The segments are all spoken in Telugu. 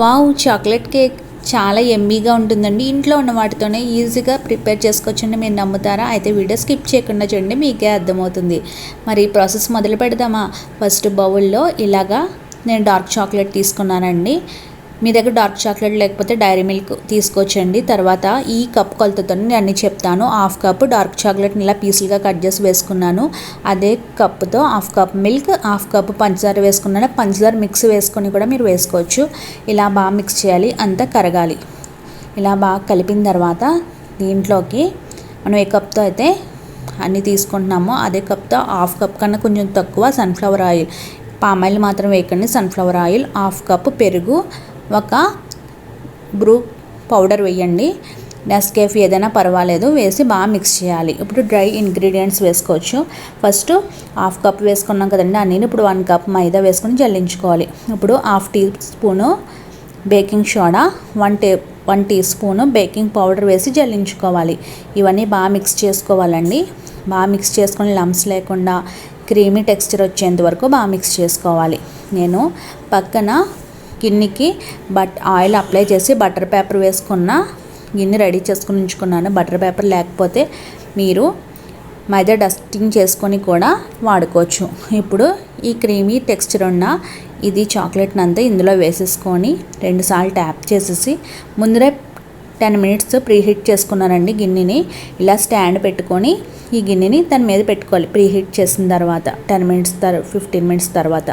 వావ్ చాక్లెట్ కేక్ చాలా ఎమ్మీగా ఉంటుందండి. ఇంట్లో ఉన్న వాటితోనే ఈజీగా ప్రిపేర్ చేసుకోవచ్చండి. మీరు నమ్ముతారా? అయితే వీడియో స్కిప్ చేయకుండా చూడండి మీకే అర్థమవుతుంది. మరి ఈ ప్రాసెస్ మొదలు పెడదామా? ఫస్ట్ బౌల్లో ఇలాగా నేను డార్క్ చాక్లెట్ తీసుకున్నానండి. మీ దగ్గర డార్క్ చాక్లెట్ లేకపోతే డైరీ మిల్క్ తీసుకోవచ్చండి. తర్వాత ఈ కప్ కొలతతో నేను అన్ని చెప్తాను. హాఫ్ కప్ డార్క్ చాక్లెట్ని ఇలా పీసులుగా కట్ చేసి వేసుకున్నాను. అదే కప్తో half cup milk half cup పంచదార వేసుకున్నాను. పంచదార మిక్స్ వేసుకొని కూడా మీరు వేసుకోవచ్చు. ఇలా బాగా మిక్స్ చేయాలి. అంతా కరగాలి. ఇలా బాగా కలిపిన తర్వాత దీంట్లోకి మనం ఏ కప్తో అయితే అన్నీ తీసుకుంటున్నామో అదే కప్తో హాఫ్ కప్ కన్నా కొంచెం తక్కువ సన్ఫ్లవర్ ఆయిల్ పామ్ ఆయిల్ మాత్రం వేయకండి. సన్ఫ్లవర్ ఆయిల్ హాఫ్ కప్ పెరుగు ఒక బ్రూ పౌడర్ వేయండి. నెస్కేఫ్ ఏదైనా పర్వాలేదు వేసి బాగా మిక్స్ చేయాలి. ఇప్పుడు డ్రై ఇంగ్రీడియంట్స్ వేసుకోవచ్చు. ఫస్ట్ హాఫ్ కప్ వేసుకున్నాం కదండి అన్నీ ఇప్పుడు వన్ కప్ మైదా వేసుకొని జల్లించుకోవాలి. ఇప్పుడు half teaspoon baking soda one టే one teaspoon baking powder వేసి జల్లించుకోవాలి. ఇవన్నీ బాగా మిక్స్ చేసుకోవాలండి. బాగా మిక్స్ చేసుకొని లమ్స్ లేకుండా క్రీమీ టెక్స్చర్ వచ్చేంత వరకు బాగా మిక్స్ చేసుకోవాలి. నేను పక్కన గిన్నెకి బట్ ఆయిల్ అప్లై చేసి బటర్ పేపర్ వేసుకున్న గిన్నె రెడీ చేసుకుని ఉంచుకున్నాను. బటర్ పేపర్ లేకపోతే మీరు మైదా డస్టింగ్ చేసుకొని కూడా వాడుకోవచ్చు. ఇప్పుడు ఈ క్రీమీ టెక్స్చర్ ఉన్న ఇది చాక్లెట్ని అంతా ఇందులో వేసేసుకొని రెండుసార్లు ట్యాప్ చేసేసి ముందరే టెన్ మినిట్స్ ప్రీహీట్ చేసుకున్నానండి గిన్నెని. ఇలా స్టాండ్ పెట్టుకొని ఈ గిన్నెని దాని మీద పెట్టుకోవాలి ప్రీహీట్ చేసిన తర్వాత. టెన్ మినిట్స్ తర్వాత ఫిఫ్టీన్ మినిట్స్ తర్వాత.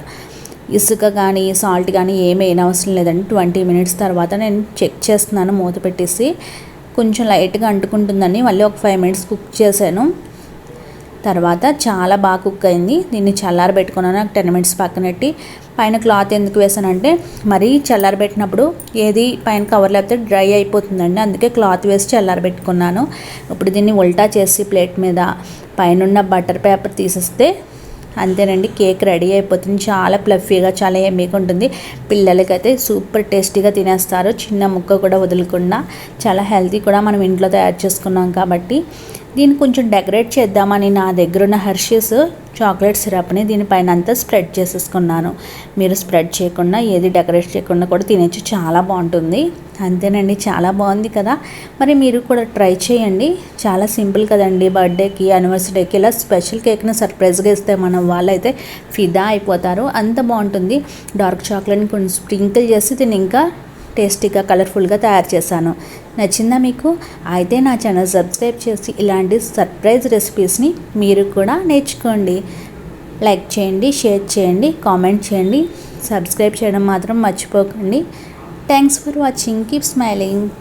ఇసుక కానీ సాల్ట్ కానీ ఏమీ అవసరం లేదండి. ట్వంటీ మినిట్స్ తర్వాత నేను చెక్ చేస్తున్నాను మూత పెట్టేసి కొంచెం లైట్గా అంటుకుంటుందని మళ్ళీ ఒక ఫైవ్ మినిట్స్ కుక్ చేశాను. తర్వాత చాలా బాగా కుక్ అయింది. దీన్ని చల్లారబెట్టుకున్నాను నాకు టెన్ మినిట్స్ పక్కనెట్టి పైన క్లాత్ ఎందుకు వేసానంటే మరీ చల్లారబెట్టినప్పుడు ఏది పైన కవర్ లేకపోతే డ్రై అయిపోతుందండి. అందుకే క్లాత్ వేసి చల్లారబెట్టుకున్నాను ఇప్పుడు దీన్ని ఉల్టా చేసి ప్లేట్ మీద పైన బటర్ పేపర్ తీసేస్తే అంతేనండి కేక్ రెడీ అయిపోతుంది. చాలా ప్లఫీగా చాలా ఎమ్మీగా ఉంటుంది. పిల్లలకైతే సూపర్ టేస్టీగా తినేస్తారు. చిన్న ముక్క కూడా వదలకుండా చాలా హెల్తీ కూడా మనం ఇంట్లో తయారు చేసుకున్నాం కాబట్టి. దీన్ని కొంచెం డెకరేట్ చేద్దామని నా దగ్గర ఉన్న హర్షీస్ చాక్లెట్ సిరప్ని దీనిపైన అంతా స్ప్రెడ్ చేసేసుకున్నాను. మీరు స్ప్రెడ్ చేయకుండా ఏది డెకరేట్ చేయకుండా కూడా తినచ్చు. చాలా బాగుంటుంది. అంతేనండి చాలా బాగుంది కదా. మరి మీరు కూడా ట్రై చేయండి. చాలా సింపుల్ కదండి బర్త్డేకి యానివర్సరీకి ఇలా స్పెషల్ కేక్ని సర్ప్రైజ్గా ఇస్తే మనం వాళ్ళైతే ఫిదా అయిపోతారు. అంత బాగుంటుంది. డార్క్ చాక్లెట్ని కొంచెం స్ప్రింకిల్ చేసి దీన్ని ఇంకా టేస్టీగా కలర్ఫుల్గా తయారు చేశాను. నచ్చిందా మీకు? అయితే నా ఛానల్ సబ్స్క్రైబ్ చేసి ఇలాంటి సర్ప్రైజ్ రెసిపీస్ని మీరు కూడా నేర్చుకోండి. లైక్ చేయండి షేర్ చేయండి కామెంట్ చేయండి. సబ్స్క్రైబ్ చేయడం మాత్రం మర్చిపోకండి. Thanks for watching. Keep smiling.